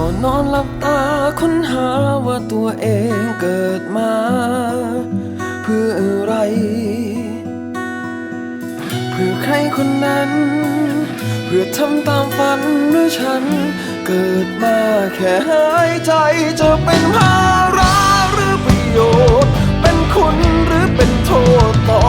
ก่อนนอนหลับตาค้นหาว่าตัวเองเกิดมา เพื่ออะไร เพื่อใครคนนั้น เพื่อทำตามฝันหรือฉัน เกิดมาแค่หายใจจะเป็นภาระหรือประโยชน์ เป็นคุณหรือเป็นโทษต่อ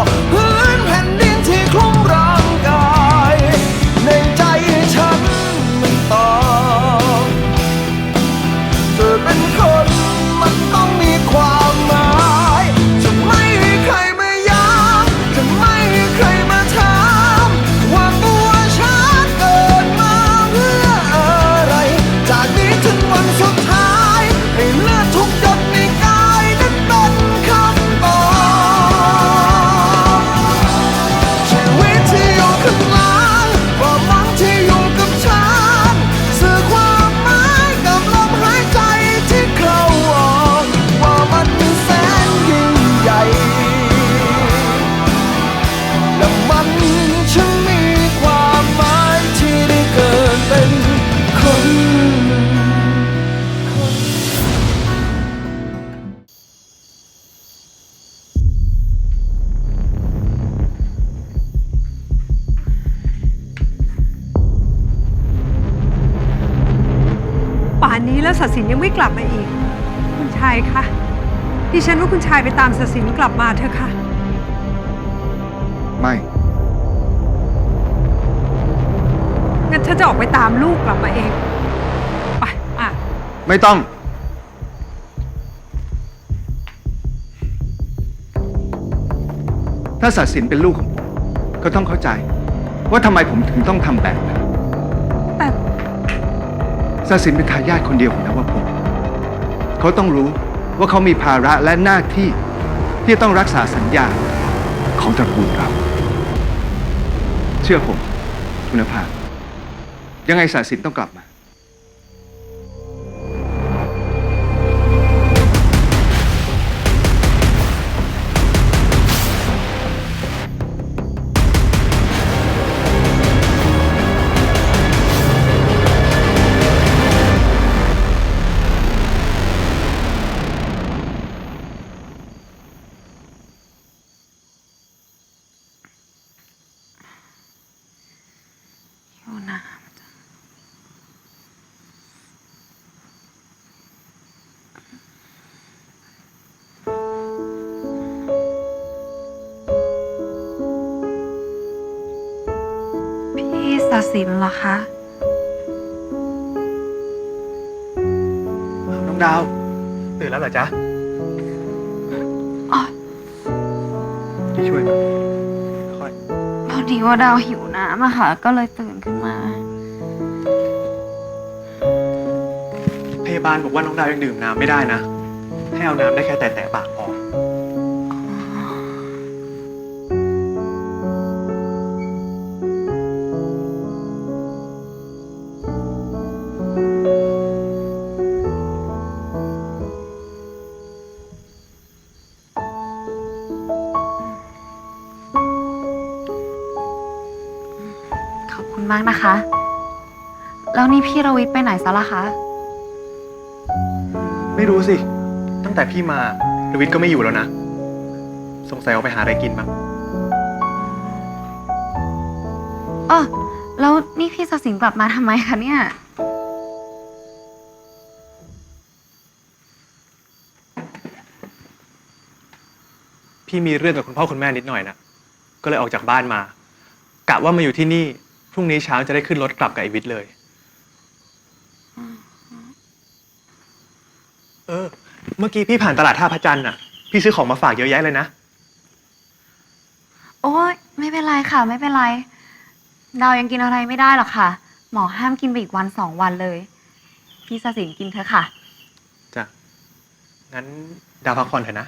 านนี้แล้วศสินยังไม่กลับมาอีก คุณชายคะดิฉันว่าคุณชายไปตามศสินกลับมาเถอะค่ะ ไม่ งั้นฉันจะออกไปตามลูกกลับมาเอง ไปอะ ไม่ต้อง ถ้าศาสินเป็นลูกของผม ก็ต้องเข้าใจ ว่าทำไมผมถึงต้องทำแบบนั้นแต่ ศาสินเป็นทายาทคนเดียวของนวพงศ์เขาต้องรู้ว่าเขามีภาระและหน้าที่ที่ต้องรักษาสัญญาของตระกูลเรา เชื่อผม คุณภาพ ยังไงศาสินต้องกลับมา พี่ศสินเหรอคะ น้องดาว ตื่นแล้วเหรอจ๊ะอ๋อที่ช่วยมาค่อยพอดีว่าดาวหิวน้ำอะค่ะ ก็เลยตื่นขึ้นมา พยาบาลบอกว่าน้องดาวยังดื่มน้ำไม่ได้นะ ให้เอาน้ำได้แค่แต่แต่ปากพ มากนะคะ แล้วนี่พี่รวิทย์ไปไหนซะล่ะคะ ไม่รู้สิ ตั้งแต่พี่มาลวิทย์ก็ไม่อยู่แล้วนะ สงสัยออกไปหาอะไรกินมั้งเออแล้วนี่พี่ศสินกลับมาทำไมคะเนี่ย พี่มีเรื่องกับคุณพ่อคุณแม่นิดหน่อยนะ ก็เลยออกจากบ้านมา กะว่ามาอยู่ที่นี่ พรุ่งนี้เช้าจะได้ขึ้นรถกลับกับไอวิทย์เลย เออ เมื่อกี้พี่ผ่านตลาดท่าพระจันทร์น่ะ พี่ซื้อของมาฝากเยอะแยะเลยนะ โอ้ยไม่เป็นไรค่ะ ไม่เป็นไร ดาวยังกินอะไรไม่ได้หรอกค่ะ หมอห้ามกินไปอีกวันสองวันเลย พี่ศสินกินเถอะค่ะ จ้ะ งั้นดาวพักผ่อนเถอะนะ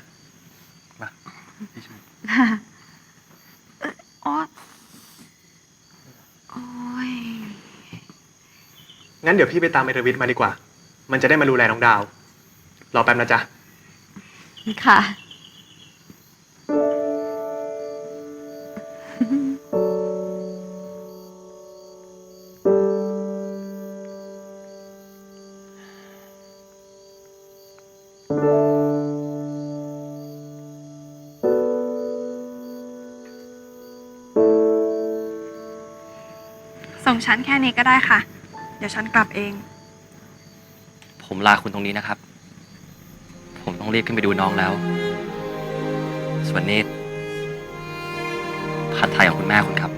มาพี่ช่วย โอ๊ย งั้นเดี๋ยวพี่ไปตามเอราวิทมาดีกว่า มันจะได้มาดูแลน้องดาว รอแป๊บนะจ๊ะ ค่ะ ส่งชั้นแค่นี้ก็ได้ค่ะ เดี๋ยวฉันกลับเอง ผมลาคุณตรงนี้นะครับ ผมต้องรีบขึ้นไปดูน้องแล้ว ส่วนนี้ผัดไทยของคุณแม่คุณครับ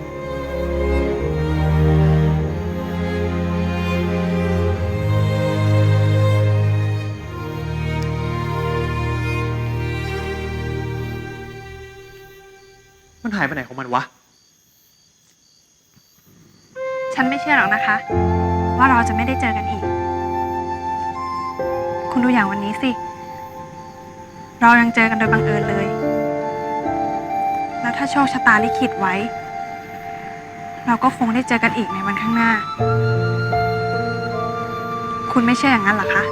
มันหายไปไหนของมันวะ ฉันไม่เชื่อหรอกนะคะ ว่าเราจะไม่ได้เจอกันอีก คุณดูอย่างวันนี้สิ เรายังเจอกันโดยบังเอิญเลย แล้วถ้าโชคชะตาลิขิตไว้ เราก็คงได้เจอกันอีกในวันข้างหน้า คุณไม่เชื่ออย่างนั้นหรอคะ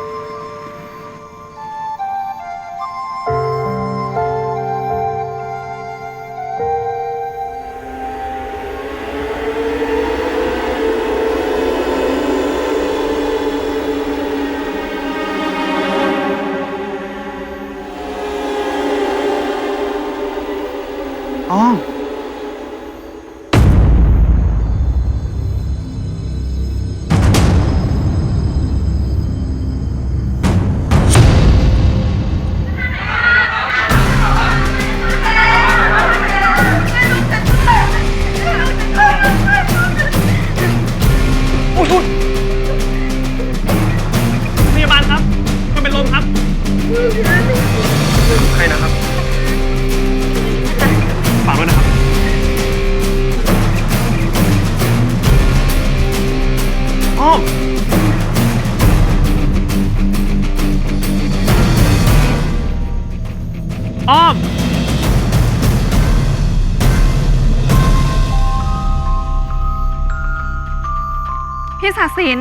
พี่ศาสิน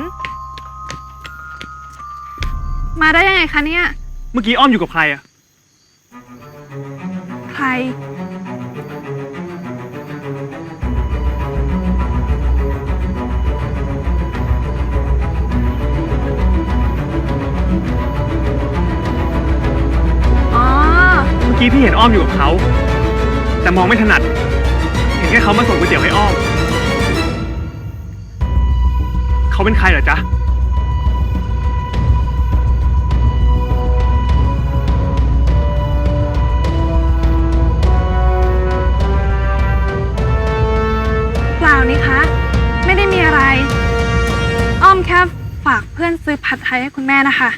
มาได้ยังไงคะเนี่ย เมื่อกี้อ้อมอยู่กับใครอะใคร อ๋อ เมื่อกี้พี่เห็นอ้อมอยู่กับเขา แต่มองไม่ถนัด เห็นแค่เขามาส่งก๋วยเตี๋ยวให้อ้อม เขาเป็นใครเหรอจ๊ะ เปล่านี่คะ ไม่ได้มีอะไร อ้อมแค่ฝากเพื่อนซื้อผัดไทยให้คุณแม่นะคะ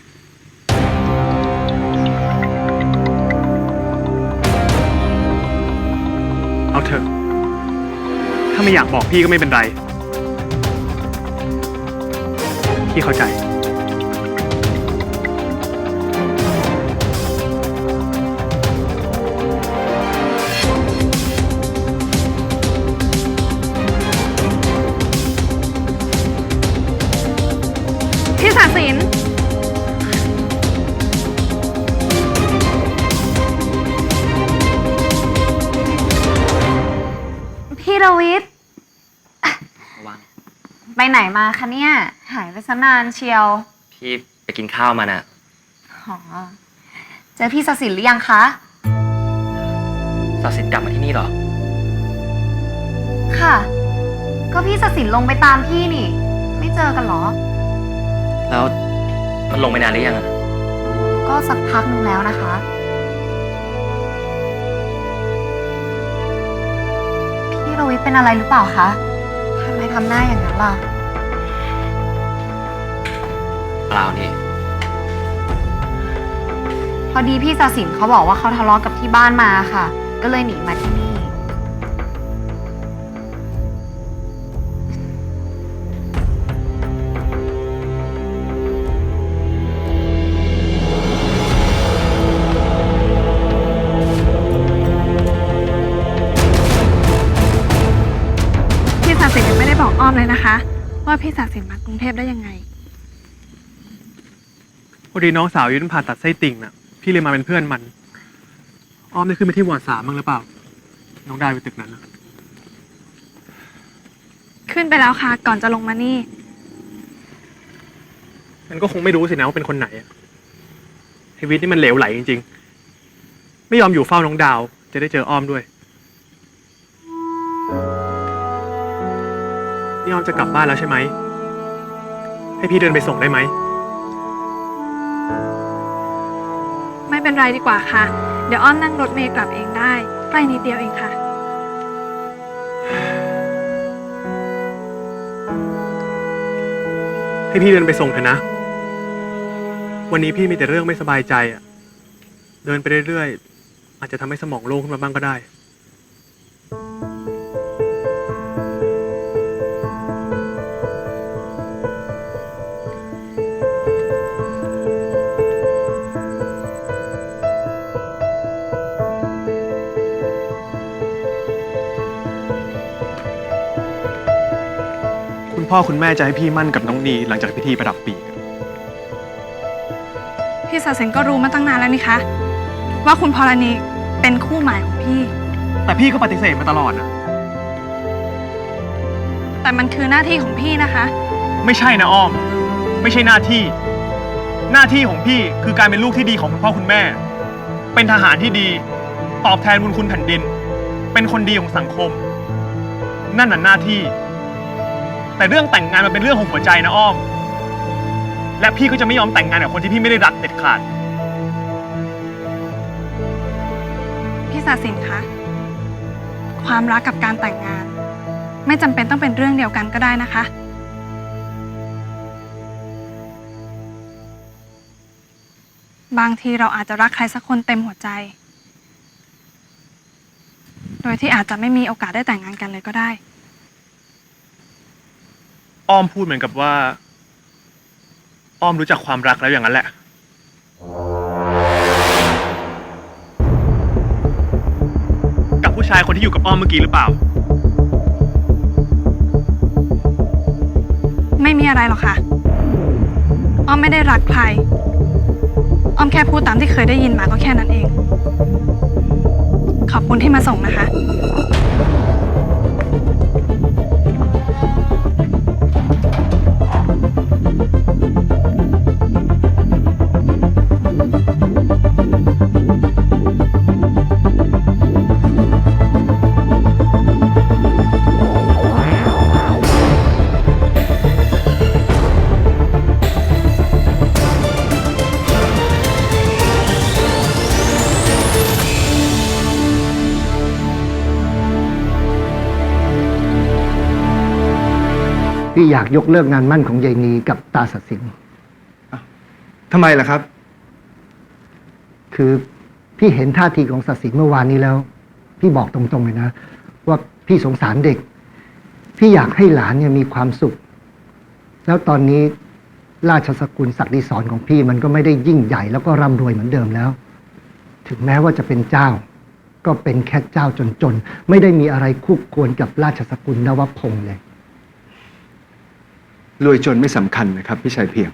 เอาเถอะ ถ้าไม่อยากบอกพี่ก็ไม่เป็นไร พี่เข้าใจพี่ศาสิน พี่รวิทย์ ไปไหนมาคะเนี่ย หายไปซะนานเชียว พี่ไปกินข้าวมาน่ะอ๋อเจอพี่สศินหรือยังคะศาสินกลับมาที่นี่เหรอ ค่ะ ก็พี่สศินลงไปตามพี่นี่ ไม่เจอกันเหรอ แล้วมันลงไปนานหรือยังอะก็สักพักนึงแล้วนะคะ พี่รวิทย์เป็นอะไรหรือเปล่าคะ ทำไมทำหน้าอย่างนั้นล่ะ เปล่านี่ พอดีพี่สศินเขาบอกว่าเขาทะเลาะกับที่บ้านมาค่ะ ก็เลยหนีมาที่นี่ พี่ศาสินมากรุงเทพได้ยังไง พอดีน้องสาวยื่นผ่าตัดไส้ติ่งน่ะ พี่เลยมาเป็นเพื่อนมัน อ้อมได้ขึ้นไปที่วอร์ดสามบ้างหรือเปล่า น้องได้ไปตึกนั้นนะขึ้นไปแล้วค่ะ ก่อนจะลงมานี่ มันก็คงไม่รู้สินะว่าเป็นคนไหนอะไอวิทย์นี่มันเหลวไหลจริง ๆ ไม่ยอมอยู่เฝ้าน้องดาว จะได้เจออ้อมด้วย พี่อ้อมจะกลับบ้านแล้วใช่ไหม ให้พี่เดินไปส่งได้ไหม ไม่เป็นไรดีกว่าค่ะ เดี๋ยวอ้อมนั่งรถเมล์กลับเองได้ใกล้นิดเดียวเองค่ะ ให้พี่เดินไปส่งเถอะนะ วันนี้พี่มีแต่เรื่องไม่สบายใจอะเดินไปเรื่อยๆ อาจจะทำให้สมองโล่งขึ้นมาบ้างก็ได้ พ่อคุณแม่จะให้พี่มั่นกับน้องนีหลังจากพิธีประดับปีก พี่ศาสินก็รู้มาตั้งนานแล้วนี่คะ ว่าคุณพรณีเป็นคู่หมายของพี่ แต่พี่ก็ปฏิเสธมาตลอดนะแต่มันคือหน้าที่ของพี่นะคะ ไม่ใช่นะอ้อม ไม่ใช่หน้าที่ หน้าที่ของพี่คือการเป็นลูกที่ดีของคุณพ่อคุณแม่ เป็นทหารที่ดี ตอบแทนบุญคุณแผ่นดิน เป็นคนดีของสังคม นั่นน่ะหน้าที่ แต่เรื่องแต่งงานมันเป็นเรื่องของหัวใจนะอ้อม และพี่ก็จะไม่ยอมแต่งงานกับคนที่พี่ไม่ได้รักเด็ดขาด พี่ศาสินคะความรักกับการแต่งงาน ไม่จำเป็นต้องเป็นเรื่องเดียวกันก็ได้นะคะ บางทีเราอาจจะรักใครสักคนเต็มหัวใจ โดยที่อาจจะไม่มีโอกาสได้แต่งงานกันเลยก็ได้ อ้อมพูดเหมือนกับว่า อ้อมรู้จักความรักแล้วอย่างนั้นแหละ กับผู้ชายคนที่อยู่กับอ้อมเมื่อกี้หรือเปล่า ไม่มีอะไรหรอกค่ะ อ้อมไม่ได้รักใคร อ้อมแค่พูดตามที่เคยได้ยินมาก็แค่นั้นเอง ขอบคุณที่มาส่งนะคะ พี่อยากยกเลิกงานมั่นของยายนีกับตาสัสินทำไมล่ะครับ คือพี่เห็นท่าทีของสัสินเมื่อวานนี้แล้ว พี่บอกตรงๆเลยนะ ว่าพี่สงสารเด็ก พี่อยากให้หลานเนี่ยมีความสุข แล้วตอนนี้ราชสกุลศักดิศรของพี่มันก็ไม่ได้ยิ่งใหญ่แล้วก็ร่ำรวยเหมือนเดิมแล้ว ถึงแม้ว่าจะเป็นเจ้า ก็เป็นแค่เจ้าจนๆ ไม่ได้มีอะไรคู่ควรกับราชสกุลนวพงศ์เลย รวยจนไม่สำคัญนะครับพี่ชายเพียง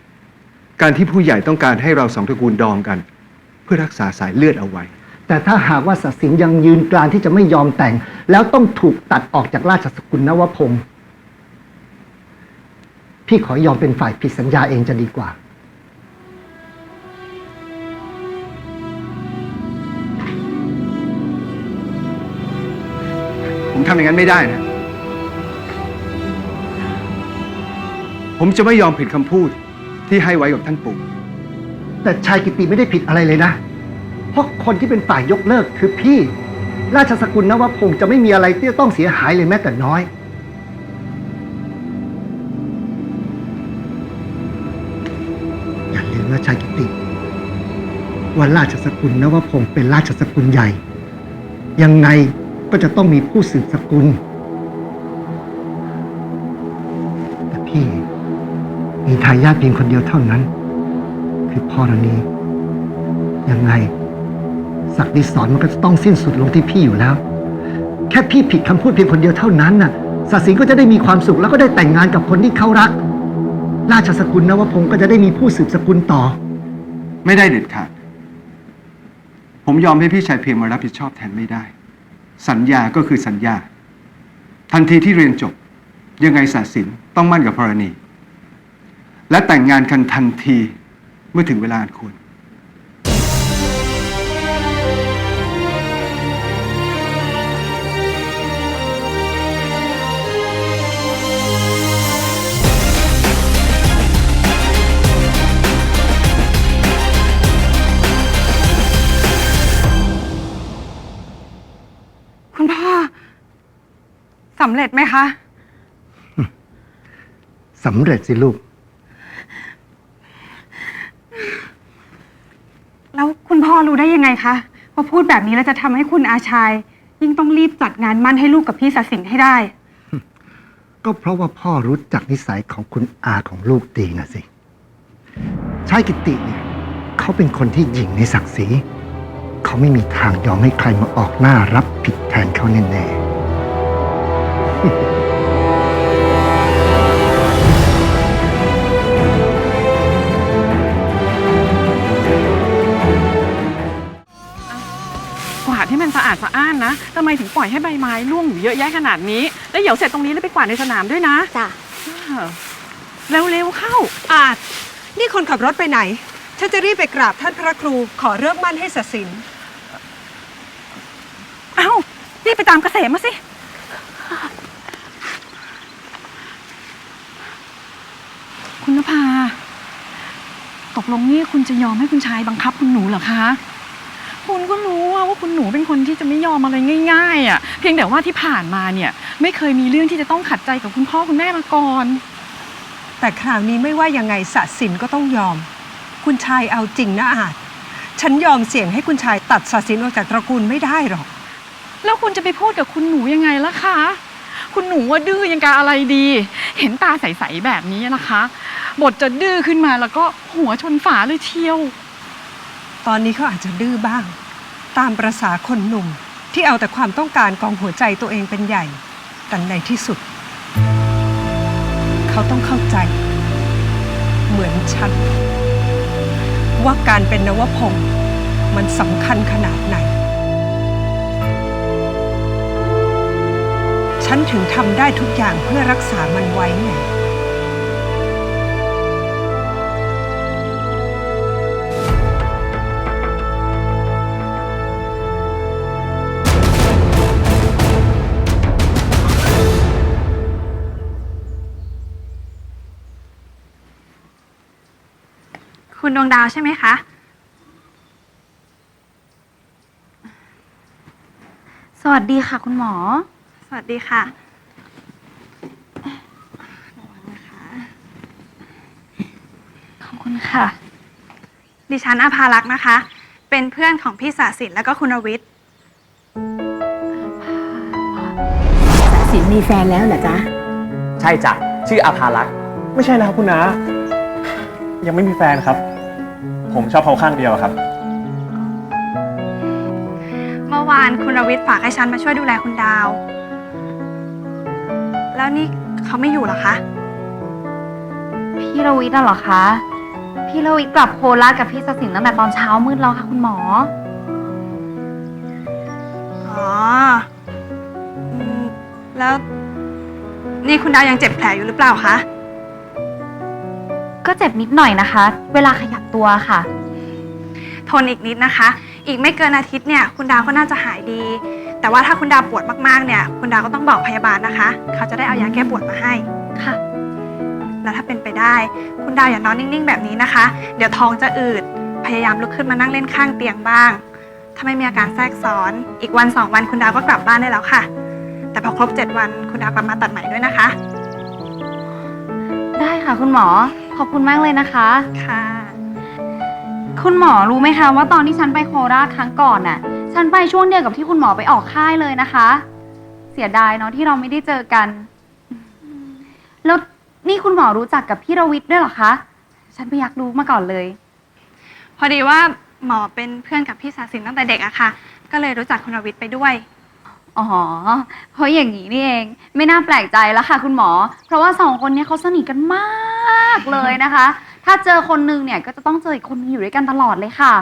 การที่ผู้ใหญ่ต้องการให้เราสองตระกูลดองกัน เพื่อรักษาสายเลือดเอาไว้ แต่ถ้าหากว่าศสินยังยืนกรานที่จะไม่ยอมแต่ง แล้วต้องถูกตัดออกจากราชสกุลนวพงศ์พี่ขอยอมเป็นฝ่ายผิดสัญญาเองจะดีกว่า ผมทำอย่างนั้นไม่ได้นะ ผมจะไม่ยอมผิดคำพูดที่ให้ไว้กับท่านปู่ แต่ชายกิติไม่ได้ผิดอะไรเลยนะ เพราะคนที่เป็นฝ่ายยกเลิกคือพี่ ราชสกุลนวพงศ์จะไม่มีอะไรที่จะต้องเสียหายเลยแม้แต่น้อย อย่าลืมนะชายกิติ ว่าราชสกุลนวพงศ์เป็นราชสกุลใหญ่ ยังไงก็จะต้องมีผู้สืบสกุลแต่พี่ มีทายาทเพียงคนเดียวเท่านั้น คือพ่อรณียังไงศักดิศรมันก็จะต้องสิ้นสุดลงที่พี่อยู่แล้ว แค่พี่ผิดคำพูดเพียงคนเดียวเท่านั้นน่ะศาสินก็จะได้มีความสุขแล้วก็ได้แต่งงานกับคนที่เขารัก ราชสกุลนวพงศ์ก็จะได้มีผู้สืบสกุลต่อ ไม่ได้เด็ดขาด ผมยอมให้พี่ชายเพียงมารับผิดชอบแทนไม่ได้ สัญญาก็คือสัญญา ทันทีที่เรียนจบ ยังไงศาสินต้องมั่นกับพรณี และแต่งงานกันทันทีเมื่อถึงเวลาควร คุณพ่อสำเร็จไหมคะ สำเร็จสิลูก อรู้ได้ยังไงคะว่าพูดแบบนี้แล้วจะทำให้คุณอาชาย ยิ่งต้องรีบจัดงานมั่นให้ลูกกับพี่ศสินให้ได้ ก็เพราะว่าพ่อรู้จักนิสัยของคุณอาของลูกดีนะสิ ชายกิติเนี่ยเขาเป็นคนที่หยิ่งในศักดิ์ศรีเขาไม่มีทางยอมให้ใครมาออกหน้ารับผิดแทนเขาแน่ๆ อาดสะอ้านนะทำไมถึงปล่อยให้ใบไม้ร่วงอยู่เยอะแยะขนาดนี้ แล้วเดี๋ยวเสร็จตรงนี้แล้วไปกวาดในสนามด้วยนะจ้ะเร็วๆเข้า อาจ นี่คนขับรถไปไหน ฉันจะรีบไปกราบท่านพระครูขอเริ่มมั่นให้ศศิน เอ้ารีบไปตามเกษมมาสิ คุณนภา ตกลงนี่คุณจะยอมให้คุณชายบังคับคุณหนูเหรอคะ คุณก็รู้ว่าว่าคุณหนูเป็นคนที่จะไม่ยอมอะไรง่ายๆอะเพียงแต่ว่าที่ผ่านมาเนี่ยไม่เคยมีเรื่องที่จะต้องขัดใจกับคุณพ่อคุณแม่มาก่อน แต่คราวนี้ไม่ว่ายังไงศศินก็ต้องยอม คุณชายเอาจริงนะอาจ ฉันยอมเสี่ยงให้คุณชายตัดศศินออกจากตระกูลไม่ได้หรอก แล้วคุณจะไปพูดกับคุณหนูยังไงล่ะคะ คุณหนูว่าดื้อยังกะอะไรดี เห็นตาใสๆแบบนี้นะคะ บทจะดื้อขึ้นมาแล้วก็หัวชนฝาเลยเชียว ตอนนี้เขาอาจจะดื้อบ้าง ตามประษาคนหนุ่มที่เอาแต่ความต้องการกองหัวใจตัวเองเป็นใหญ่ แต่ในที่สุด เขาต้องเข้าใจ เหมือนฉัน ว่าการเป็นนวพงศ์มันสำคัญขนาดไหน ฉันถึงทำได้ทุกอย่างเพื่อรักษามันไว้ไง ดวงดาวใช่ไหมคะ สวัสดีค่ะ คุณหมอ สวัสดีค่ะ ขอบคุณค่ะ ดิฉันอาภารักษ์นะคะ เป็นเพื่อนของพี่ศาสินแล้วก็คุณรวิทย์สินมีแฟนแล้วเหรอจ๊ะ ใช่จ้ะชื่ออาภารักษ์ไม่ใช่นะครับคุณนายังไม่มีแฟนครับ ผมชอบเขาข้างเดียวอะครับ เมื่อวานคุณรวิทย์ฝากให้ฉันมาช่วยดูแลคุณดาว แล้วนี่เขาไม่อยู่เหรอคะ พี่ระวิทย์น่ะเหรอคะ พี่ระวิทย์กลับโคราชกับพี่ศศินตั้งแต่ตอนเช้ามืดแล้วค่ะคุณหมอ อ๋ออืมแล้วนี่คุณดาวยังเจ็บแผลอยู่หรือเปล่าคะ ก็เจ็บนิดหน่อยนะคะ เวลาขยับตัวค่ะ ทนอีกนิดนะคะ อีกไม่เกินอาทิตย์เนี่ยคุณดาวก็น่าจะหายดี แต่ว่าถ้าคุณดาวปวดมากๆเนี่ย คุณดาวก็ต้องบอกพยาบาลนะคะ เขาจะได้เอายาแก้ปวดมาให้ ค่ะ แล้วถ้าเป็นไปได้ คุณดาวอย่านอนนิ่งๆ แบบนี้นะคะ เดี๋ยวท้องจะอืด พยายามลุกขึ้นมานั่งเล่นข้างเตียงบ้าง ถ้าไม่มีอาการแทรกซ้อน อีกวันสองวันคุณดาวก็กลับบ้านได้แล้วค่ะ แต่พอครบ7วันคุณดาวกลับมาตัดใหม่ด้วยนะคะ ได้ค่ะคุณหมอ ขอบคุณมากเลยนะคะ ค่ะ คุณหมอรู้ไหมคะว่าตอนที่ฉันไปโคราชครั้งก่อนน่ะ ฉันไปช่วงเดียวกับที่คุณหมอไปออกค่ายเลยนะคะ เสียดายเนาะที่เราไม่ได้เจอกัน แล้วนี่คุณหมอรู้จักกับพี่รวิทย์ด้วยเหรอคะ ฉันไม่อยากรู้มาก่อนเลย พอดีว่าหมอเป็นเพื่อนกับพี่สาสินตั้งแต่เด็กอะค่ะ ก็เลยรู้จักคุณรวิทย์ไปด้วย อ๋อ เพราะอย่างนี้นี่เอง ไม่น่าแปลกใจแล้วค่ะ คุณหมอ เพราะว่าสองคนเนี้เขาสนิทกันมากเลยนะคะ ถ้าเจอคนนึงเนี่ยก็จะต้องเจออีกคนนึงอยู่ด้วยกันตลอดเลยค่ะ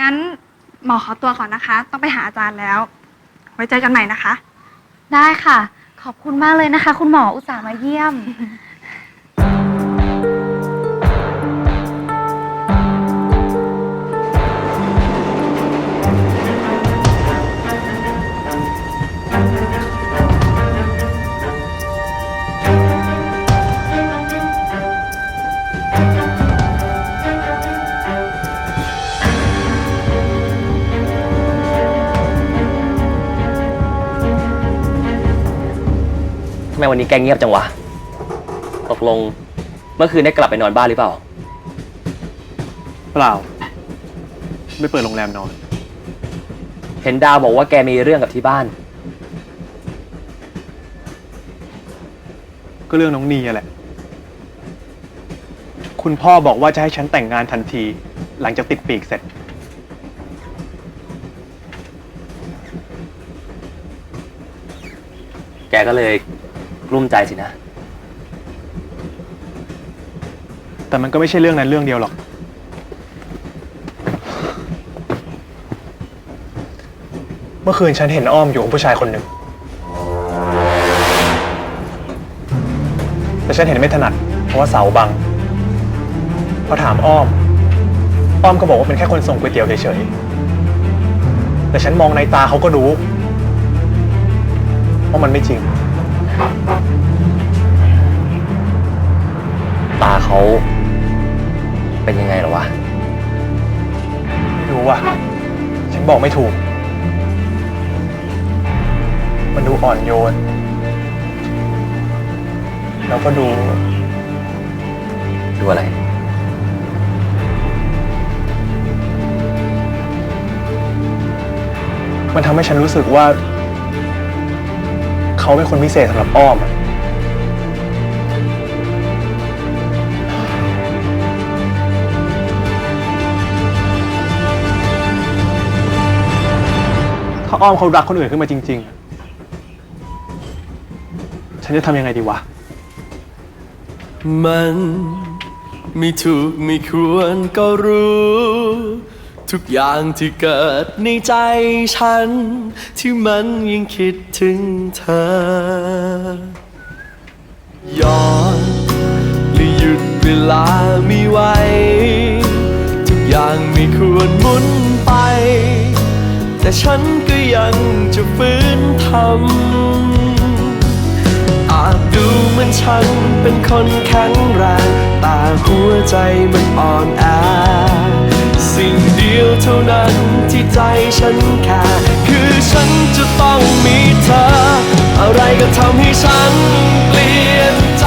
งั้นหมอขอตัวก่อนนะคะ ต้องไปหาอาจารย์แล้ว ไว้เจอกันใหม่นะคะ ได้ค่ะ ขอบคุณมากเลยนะคะ คุณหมออุตส่าห์มาเยี่ยม วันนี้แกเงียบจังวะ ตกลง เมื่อคืนได้กลับไปนอนบ้านหรือเปล่า เปล่า ไม่เปิดโรงแรมนอน เห็นดาวบอกว่าแกมีเรื่องกับที่บ้าน ก็เรื่องน้องนีอะแหละ คุณพ่อบอกว่าจะให้ฉันแต่งงานทันที หลังจากติดปีกเสร็จ แกก็เลย กลุ้มใจสินะ แต่มันก็ไม่ใช่เรื่องนั้นเรื่องเดียวหรอก เมื่อคืนฉันเห็นอ้อมอยู่กับผู้ชายคนหนึ่ง แต่ฉันเห็นไม่ถนัด เพราะว่าเสาบัง พอถามอ้อม อ้อมก็บอกว่าเป็นแค่คนส่งก๋วยเตี๋ยวเฉยๆ แต่ฉันมองในตาเขาก็รู้ว่ามันไม่จริง ตาเขาเป็นยังไงเหรอวะ ไม่รู้ว่ะ ฉันบอกไม่ถูก มันดูอ่อนโยน แล้วก็ดู ดูอะไร มันทำให้ฉันรู้สึกว่า เขาเป็นคนพิเศษสำหรับอ้อม ถ้าอ้อมเขารักคนอื่นขึ้นมาจริง ๆ ฉันจะทำยังไงดีวะ มันไม่ถูกไม่ควรก็รู้ ทุกอย่างที่เกิดในใจฉัน ที่มันยังคิดถึงเธอ ย้อนหรือหยุดเวลาไม่ไหวทุกอย่างไม่ควรหมุนไป แต่ฉันก็ยังจะฝืนทำอาจดูเหมือนฉันเป็นคนแข็งแรงแต่หัวใจมันอ่อนแอ สิ่งเดียวเท่านั้นที่ใจฉันแค่คือฉันจะต้องมีเธอ อะไรก็ทำให้ฉันเปลี่ยนใจ